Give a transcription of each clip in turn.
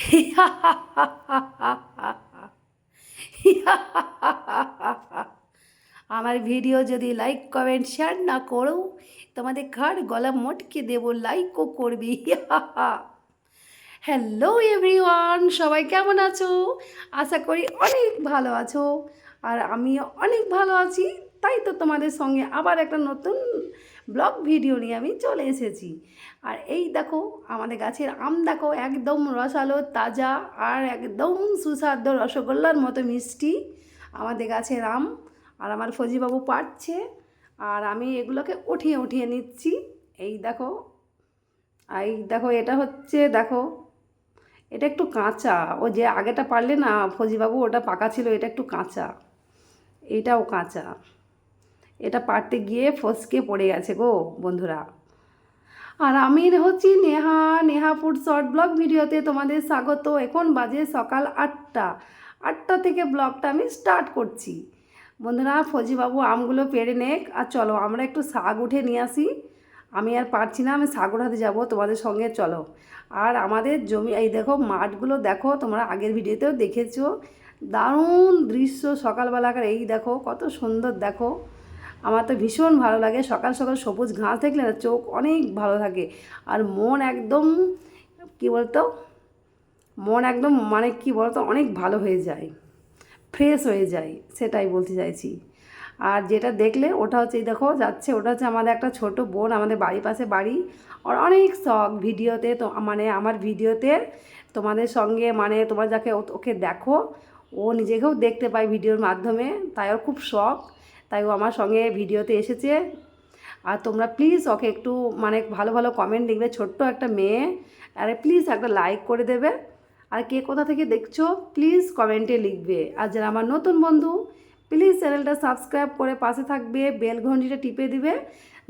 আমার ভিডিও যদি like comment share না করো, তোমাদের ঘাড় গলা মটকে দেবো লাইকও করবি। হ্যালো এভরিওয়ান সবাই কেমন আছো? আশা করি অনেক ভালো আছো। আর আমিও অনেক ভালো আছি। তাই তো তোমাদের সঙ্গে আবার একটা নতুন ব্লগ ভিডিও নিয়ে আমি চলে এসেছি। আর এই দেখো, আমাদের গাছের আম দেখো, একদম রসালো, তাজা আর একদম সুস্বাদ্য রসগোল্লার মতো মিষ্টি আমাদের গাছের আম। আর আমার ফজিবাবু পাচ্ছে আর আমি এগুলোকে উঠিয়ে উঠিয়ে নিচ্ছি। এই দেখো এই দেখো, এটা হচ্ছে দেখো, এটা একটু কাঁচা। ও যে আগেটা পারলে না, ফজিবাবু ওটা পাকা ছিল, এটা একটু কাঁচা। এটাও কাঁচা। এটা পারতে গিয়ে ফসকে পড়ে গেছে গো বন্ধুরা। আর আমি হচ্ছি Neha Neha food short blog ভিডিওতে তোমাদের স্বাগত। এখন বাজে সকাল আটটা। আটটা থেকে ব্লগটা আমি স্টার্ট করছি। বন্ধুরা, ফজিবাবু আমগুলো পেরে নেক। আর চলো, আমরা একটু শাক উঠে নিয়ে আসি। আমি আর পারছি না, আমি শাক উঠাতে যাব, তোমাদের সঙ্গে চলো। আর আমাদের জমি, এই দেখো মাঠগুলো দেখো, তোমরা আগের ভিডিওতেও দেখেছ। দারুণ দৃশ্য সকালবেলাকার, এই দেখো কত সুন্দর দেখো। আমার তো ভীষণ ভালো লাগে। সকাল সকাল সবুজ ঘাস দেখলে না চোখ অনেক ভালো থাকে। আর মন একদম, কি বলতো? মন একদম মানে কি বলতো? অনেক ভালো হয়ে যায়। ফ্রেশ হয়ে যায়, সেটাই বলতে চাইছি। আর যেটা দেখলে ওটা হচ্ছে, এই দেখো, যাচ্ছে, ওটা হচ্ছে আমাদের একটা ছোট বোন, আমাদের বাড়ির পাশে বাড়ি। ওর অনেক শখ ভিডিওতে তো মানে আমার ভিডিওতে তোমাদের সঙ্গে মানে তোমরা যাকে ওকে দেখো, ও নিজেকেও দেখতে পায় ভিডিওর মাধ্যমে, তাই ওর খুব শখ। তাই ও আমার সঙ্গে ভিডিওতে এসেছে। আর তোমরা প্লিজ ওকে একটু মানে ভালো ভালো কমেন্ট লিখবে, ছোট্ট একটা মেয়ে। আরে প্লিজ একটা লাইক করে দেবে। আর কে কোথা থেকে দেখছ প্লিজ কমেন্টে লিখবে। আর যারা আমার নতুন বন্ধু প্লিজ চ্যানেলটা সাবস্ক্রাইব করে পাশে থাকবে বেল ঘন্টিটা টিপে দিবে,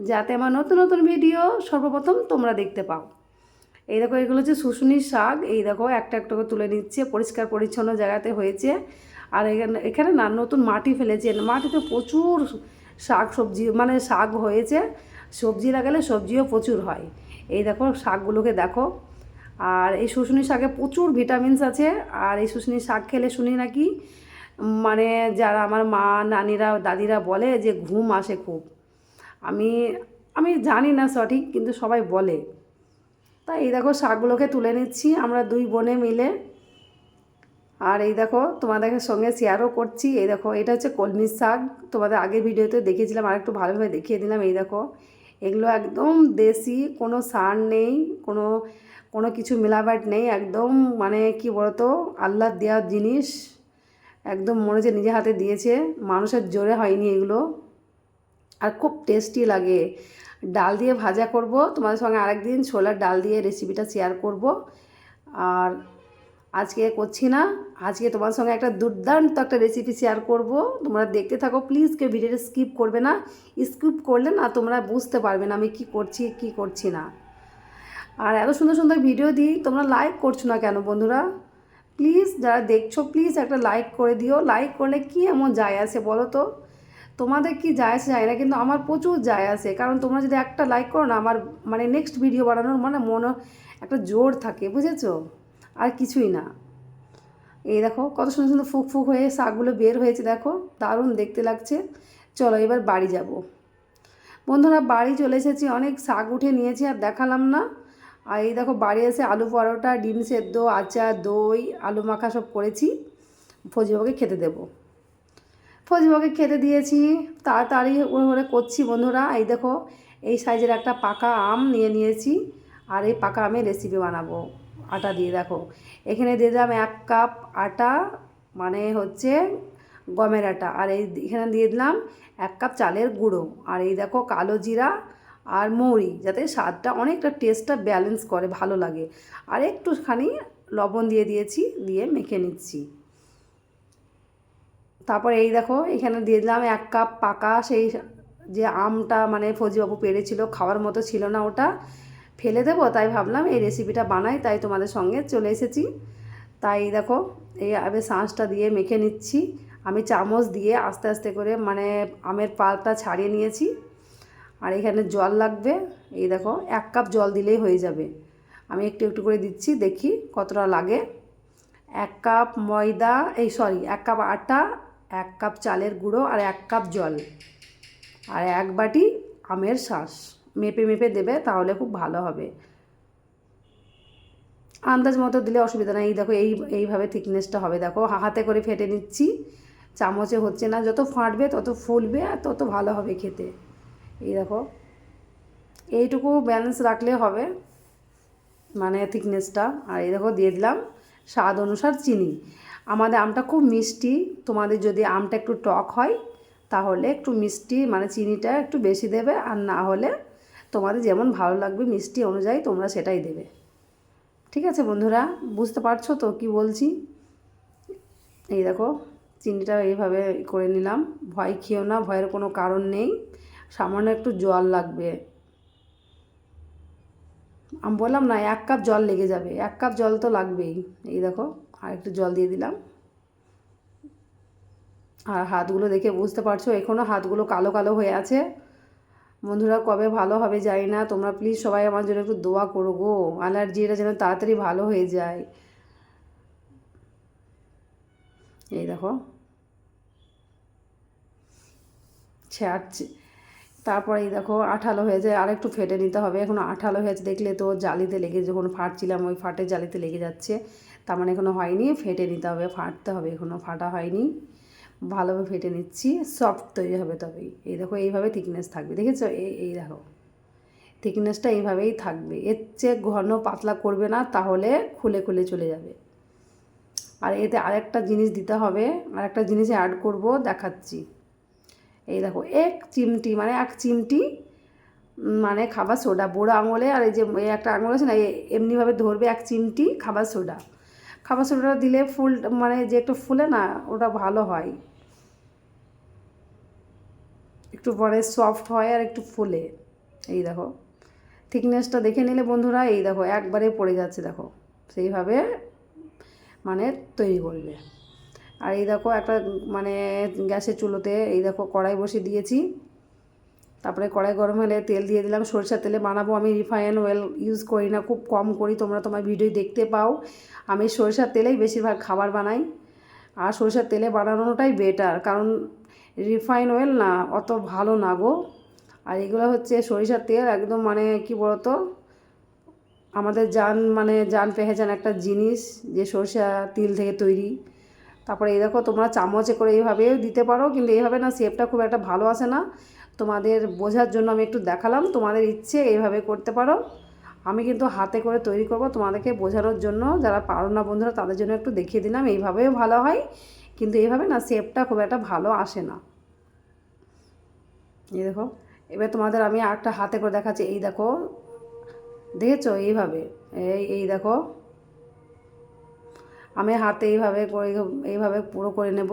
যাতে আমার নতুন নতুন ভিডিও সর্বপ্রথম তোমরা দেখতে পাও। এই দেখো, এগুলো হচ্ছে শুশুনির শাক। এই দেখো, একটা একটা করে তুলে নিচ্ছে, পরিষ্কার পরিচ্ছন্ন জায়গাতে হয়েছে। আর এখানে এখানে না নতুন মাটি ফেলেছে। মাটিতে প্রচুর শাক সবজি মানে শাক হয়েছে। সবজি লাগালে সবজিও প্রচুর হয়। এই দেখো শাকগুলোকে দেখো। আর এই শুশুনি শাকে প্রচুর ভিটামিনস আছে। আর এই শুশুনি শাক খেলে শুনি নাকি মানে যারা আমার মা, নানিরা, দাদিরা বলে যে ঘুম আসে খুব। আমি আমি জানি না সঠিক, কিন্তু সবাই বলে। তাই এই দেখো শাকগুলোকে তুলে নিচ্ছি। আমরা দুই বোনে মিলে আর এই দেখো তোমাদের সঙ্গে শেয়ারও করছি। এই দেখো, এটা হচ্ছে কলমির শাক। তোমাদের আগের ভিডিওতে দেখিয়েছিলাম, আর একটু ভালোভাবে দেখিয়ে দিলাম। এই দেখো, এগুলো একদম দেশি, কোনো সার নেই, কোনো কোনো কিছু মিলাবাট নেই। একদম মানে কি বলতো আল্লাহ দেওয়ার জিনিস। একদম মনে হচ্ছে নিজে হাতে দিয়েছে। মানুষের জোরে হয়নি এগুলো। আর খুব টেস্টি লাগে। ডাল দিয়ে ভাজা করব। তোমাদের সঙ্গে আরেকদিন ছোলার ডাল দিয়ে রেসিপিটা শেয়ার করব। আর আজকে করছি না। আজকে তোমার সঙ্গে একটা দুর্দান্ত একটা রেসিপি শেয়ার করব। তোমরা দেখতে থাকো প্লিজ কেউ ভিডিওটা স্কিপ করবে না। স্কিপ করলে না তোমরা বুঝতে পারবে না আমি কি করছি কি করছি না। আর এত সুন্দর সুন্দর ভিডিও দিই, তোমরা লাইক করছ না কেন বন্ধুরা? প্লিজ যারা দেখছ প্লিজ একটা লাইক করে দিও। লাইক করলে কি এমন যায় আসে বলো তো? তোমাদের কি যায় আসে যায় না, কিন্তু আমার প্রচুর যায় আসে। কারণ তোমরা যদি একটা লাইক করো না, আমার মানে নেক্সট ভিডিও বানানোর মানে মনে, একটা জোর থাকে, বুঝেছ? আর কিছুই না। এই দেখো, কত সুন্দর সুন্দর ফুক ফুক হয়ে শাকগুলো বের হয়েছে দেখো, দারুণ দেখতে লাগছে। চলো এবার বাড়ি যাব। বন্ধুরা, বাড়ি চলে এসেছি, অনেক শাক উঠে নিয়েছি আর দেখালাম না। আর এই দেখো, বাড়ি এসে আলু পরোটা, ডিম সেদ্ধ, আচার, দই, আলু মাখা সব করেছি। ফজিবাকে খেতে দেবো। ফজিবাকে খেতে দিয়েছি, তাড়াতাড়ি ওরে করছি বন্ধুরা। এই দেখো, এই সাইজের একটা পাকা আম নিয়ে নিয়েছি, আর এই পাকা আমের রেসিপি বানাবো। আটা দিয়ে, দেখো। এখানে দিয়ে দিলাম এক কাপ আটা মানে হচ্ছে গমের আটা। আর এই এখানে দিয়ে দিলাম এক কাপ চালের গুঁড়ো। আর এই দেখো কালো জিরা আর মৌরি, যাতে স্বাদটা অনেকটা টেস্টটা ব্যালেন্স করে, ভালো লাগে। আর একটুখানি লবণ দিয়ে দিয়েছি, দিয়ে মেখে নিচ্ছি। তারপর এই দেখো, এখানে দিয়ে দিলাম এক কাপ পাকা, সেই যে আমটা মানে ফৌজিবাবু পেরেছিল, খাওয়ার মতো ছিল না ওটা। ফেলে দেবো, তাই ভাবলাম এই রেসিপিটা বানাই, তাই তোমাদের সঙ্গে চলে এসেছি। তাই দেখো, এই আবে শাঁসটা দিয়ে মেখে নিচ্ছি। আমি চামচ দিয়ে আস্তে আস্তে করে মানে আমের পালটা ছাড়িয়ে নিয়েছি। আর এখানে জল লাগবে, এই দেখো, এক কাপ জল দিলেই হয়ে যাবে। আমি একটু একটু করে দিচ্ছি, দেখি কতটা লাগে। এক কাপ ময়দা, এই সরি এক কাপ আটা, এক কাপ চালের গুঁড়ো আর এক কাপ জল। আর এক বাটি আমের শাঁস। মেপে মেপে দেবে, তাহলে খুব ভালো হবে। আন্দাজ মতো দিলে অসুবিধা নেই। দেখো, এই, এইভাবে থিকনেসটা হবে। দেখো হাতে করে ফেটে নিচ্ছি। চামচে হচ্ছে না। যত ফাটবে, তত ফুলবে আর তত ভালো হবে খেতে। এই দেখো, এইটুকু ব্যালেন্স রাখলে হবে মানে থিকনেসটা আর এই দেখো, দিয়ে দিলাম স্বাদ অনুসার চিনি। আমাদের আমটা খুব মিষ্টি। তোমাদের যদি আমটা একটু টক হয়, তাহলে একটু মিষ্টি মানে চিনিটা একটু বেশি দেবে। আর না হলে তোমাদের যেমন ভালো লাগবে মিষ্টি অনুযায়ী তোমরা সেটাই দেবে। ঠিক আছে বন্ধুরা, বুঝতে পারছ তো কি বলছি? এই দেখো চিনিটা এইভাবে করে নিলাম। ভয় খেয়েও না, ভয়ের কোনো কারণ নেই। সামান্য একটু জল লাগবে। আমি বললাম না, এক কাপ জল লেগে যাবে। এক কাপ জল তো লাগবেই। এই দেখো, আর একটু জল দিয়ে দিলাম। আর হাতগুলো দেখে বুঝতে পারছ এখনও হাতগুলো কালো কালো হয়ে আছে। বন্ধুরা, কবে ভালো হবে জানি না। তোমরা প্লিজ সবাই আমার জন্য একটু দোয়া করো গো। অ্যালার্জিটা যেন তাড়াতাড়ি ভালো হয়ে যায়। এই দেখো। ছাড়ছে। তারপরে এই দেখো, আঠালো হয়ে যায়। আর একটু ফেটে নিতে হবে। এখন আঠালো হয়েছে দেখলে তো জালিতে লেগে যখন ফাটছিলাম, ওই ফাটে জালিতে লেগে যাচ্ছে। তার মানে এখনও হয়নি। ফেটে নিতে হবে, ফাটতে হবে। এখনও ফাটা হয়নি। ভালোভাবে ফেটে নিচ্ছি সফট তৈরি হবে তবেই। এই দেখো, এইভাবে থিকনেস থাকবে। দেখেছ? এই এই দেখো। থিকনেসটা এইভাবেই থাকবে। এর চেয়ে ঘন পাতলা করবে না, তাহলে খুলে খুলে চলে যাবে। আর এতে আরেকটা জিনিস দিতে হবে, আরেকটা জিনিস অ্যাড করব, দেখাচ্ছি। এই দেখো, এক চিমটি মানে এক চিমটি মানে খাবার সোডা। বুড়ো আঙুলে, আর এই যে একটা আঙুল আছে না এমনিভাবে ধরবে এক চিমটি খাবার সোডা। খাবার সোডাটা দিলে ফুল মানে যে একটু ফুলে না, ওটা ভালো হয়। একটু পরে সফট হয় আর একটু ফুলে। এই দেখো। থিকনেসটা দেখে নিলে বন্ধুরা, এই দেখো, একবারে পড়ে যাচ্ছে, দেখো। সেইভাবে মানে তৈরি করবে। আর এই দেখো, একটা মানে গ্যাসের চুলোতে এই দেখো কড়াই বসে দিয়েছি। তারপরে কড়াই গরম হলে তেল দিয়ে দিলাম। সরষের তেলে বানাবো। আমি রিফাইন অয়েল ইউজ করি না, খুব কম করি। তোমরা তোমার ভিডিও দেখতে পাও। আমি সরষের তেলেই বেশিরভাগ খাবার বানাই। আর সরষের তেলে বানানোটাই বেটার কারণ রিফাইন অয়েল? না, অত ভালো না গো। আর এগুলো হচ্ছে সরিষার তেল, একদম মানে কি বলতো? আমাদের জান মানে জান পেহেচান একটা জিনিস যে সরষা তিল থেকে তৈরি। তারপরে এই দেখো, তোমরা চামচে করে এইভাবেও দিতে পারো, কিন্তু এইভাবে না শেপটা খুব একটা ভালো আসে না। তোমাদের বোঝার জন্য আমি একটু দেখালাম, তোমাদের ইচ্ছে এইভাবে করতে পারো। আমি কিন্তু হাতে করে তৈরি করব তোমাদেরকে বোঝানোর জন্য, যারা পারো না বন্ধুরা, তাদের জন্য একটু দেখিয়ে দিলাম, এইভাবেও ভালো হয়। কিন্তু এইভাবে না শেপটা খুব একটা ভালো আসে না। এই দেখো, এবার তোমাদের আমি আরেকটা হাতে করে দেখাচ্ছি। এই দেখো, দেখেছ এইভাবে? এই এই দেখো, আমি হাতে এইভাবে করে, এইভাবে পুরো করে নেব।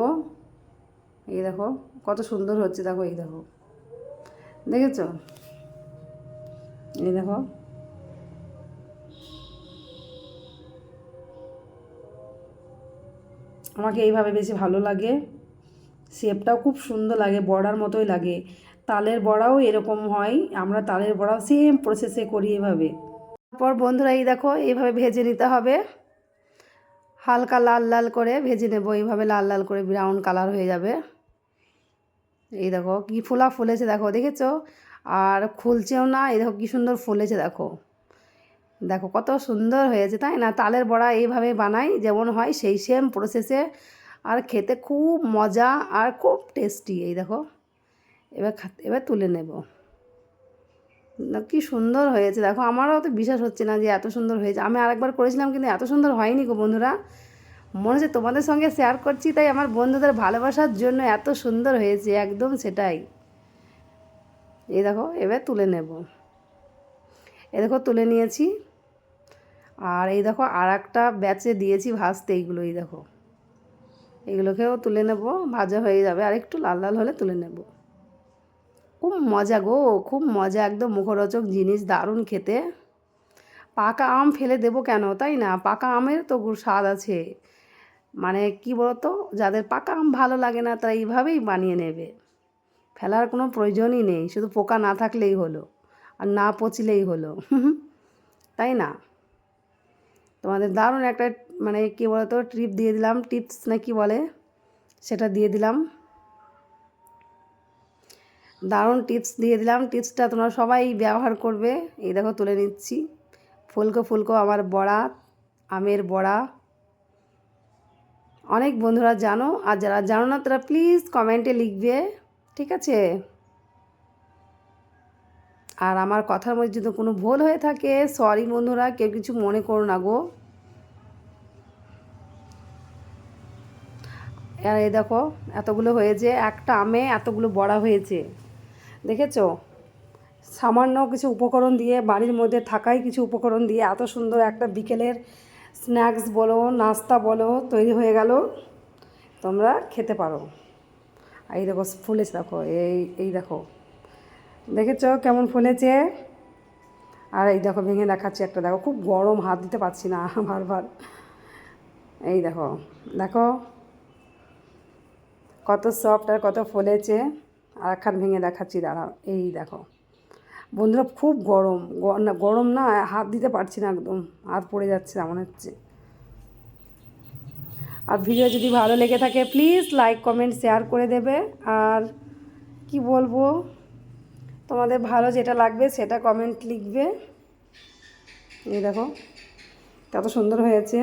এই দেখো, কত সুন্দর হচ্ছে। দেখো, এই দেখো, দেখেছ? এই দেখো আমাকে এইভাবে বেশি ভালো লাগে। শেপটাও খুব সুন্দর লাগে বড়ার মতোই লাগে। তালের বড়াও এরকম হয়, আমরা তালের বড়াও সেম প্রসেসে করি এভাবে। তারপর বন্ধুরা, এই দেখো, এইভাবে ভেজে নিতে হবে। হালকা লাল লাল করে ভেজে নেব, এইভাবে লাল লাল করে ব্রাউন কালার হয়ে যাবে। এই দেখো, কি ফোলা ফুলেছে দেখো, দেখেছ? আর খুলছেও না, এই দেখো, কী সুন্দর ফুলেছে দেখো। দেখো কত সুন্দর হয়েছে, তাই না? তালের বড়া এইভাবে বানাই, যেমন হয় সেই সেম প্রসেসে আর খেতে খুব মজা আর খুব টেস্টি এই দেখো। এবার এবার তুলে নেব। কি সুন্দর হয়েছে, দেখো। আমারও তো বিশ্বাস হচ্ছে না যে এত সুন্দর হয়েছে। আমি আরেকবার করেছিলাম, কিন্তু এত সুন্দর হয়নি গো বন্ধুরা। মনে হচ্ছে তোমাদের সঙ্গে শেয়ার করছি, তাই আমার বন্ধুদের ভালোবাসার জন্য এত সুন্দর হয়েছে, একদম সেটাই। এই দেখো, এবার তুলে নেব। এ দেখো, তুলে নিয়েছি। আর এই দেখো আর একটা ব্যাচে দিয়েছি ভাজতে, এইগুলো, এই দেখো। এগুলোকেও তুলে নেব, ভাজা হয়ে যাবে। আর একটু লাল লাল হলে তুলে নেব। খুব মজা গো, খুব মজা, একদম মুখরোচক জিনিস, দারুণ খেতে। পাকা আম ফেলে দেবো কেন, তাই না? পাকা আমের তো স্বাদ আছে। মানে কি বলতো, যাদের পাকা আম ভালো লাগে না, তারা এইভাবেই বানিয়ে নেবে। ফেলার কোনো প্রয়োজনই নেই, শুধু পোকা না থাকলেই হলো, আর না পচলেই হলো। তাই না? তোমাদের দারুণ একটা মানে কী বলতো ট্রিপ দিয়ে দিলাম। টিপস না কি বলে? সেটা দিয়ে দিলাম। দারুণ টিপস দিয়ে দিলাম। টিপসটা তোমরা সবাই ব্যবহার করবে। এই দেখো, তুলে নিচ্ছি। ফুলকো ফুলকো, আমার বড়া, আমের বড়া। অনেক বন্ধুরা জানো, আর যারা জানো না, তারা প্লিজ কমেন্টে লিখবে। ঠিক আছে? আর আমার কথার মধ্যে যদি কোনো ভুল হয়ে থাকে সরি বন্ধুরা, কেউ কিছু মনে করো না গো। আর এই দেখো, এতগুলো হয়েছে, একটা আমে এতগুলো বড়া হয়েছে। দেখেছ? সামান্য কিছু উপকরণ দিয়ে, বাড়ির মধ্যে থাকাই কিছু উপকরণ দিয়ে এত সুন্দর একটা বিকেলের স্ন্যাক্স বলো, নাস্তা বলো, তৈরি হয়ে গেল। তোমরা খেতে পারো। এই দেখো, ফুলেছে দেখো, এই এই দেখো। দেখেছ কেমন ফুলেছে আর এই দেখো ভেঙে দেখাচ্ছি একটা, দেখো খুব গরম হাত দিতে পারছি না বারবার। এই দেখো দেখো কত সফট আর কত ফুলেছে আর একখান ভেঙে দেখাচ্ছি, দাঁড়াও, এই দেখো। বন্ধুরা, খুব গরম গরম না, হাত দিতে পারছি না একদম, হাত পড়ে যাচ্ছে এমন হচ্ছে। আর ভিডিও যদি ভালো লেগে থাকে প্লিজ লাইক কমেন্ট শেয়ার করে দেবে। আর কি বলব? তোমাদের ভালো যেটা লাগবে সেটা কমেন্ট লিখবে। এই দেখো, কত সুন্দর হয়েছে।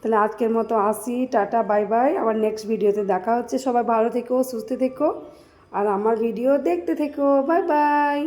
তাহলে আজকের মতো আসি, টাটা বাই বাই আবার নেক্সট ভিডিওতে দেখা হচ্ছে। সবাই ভালো থেকো, সুস্থ থেকো। আর আমার ভিডিও দেখতে থেকো। Bye bye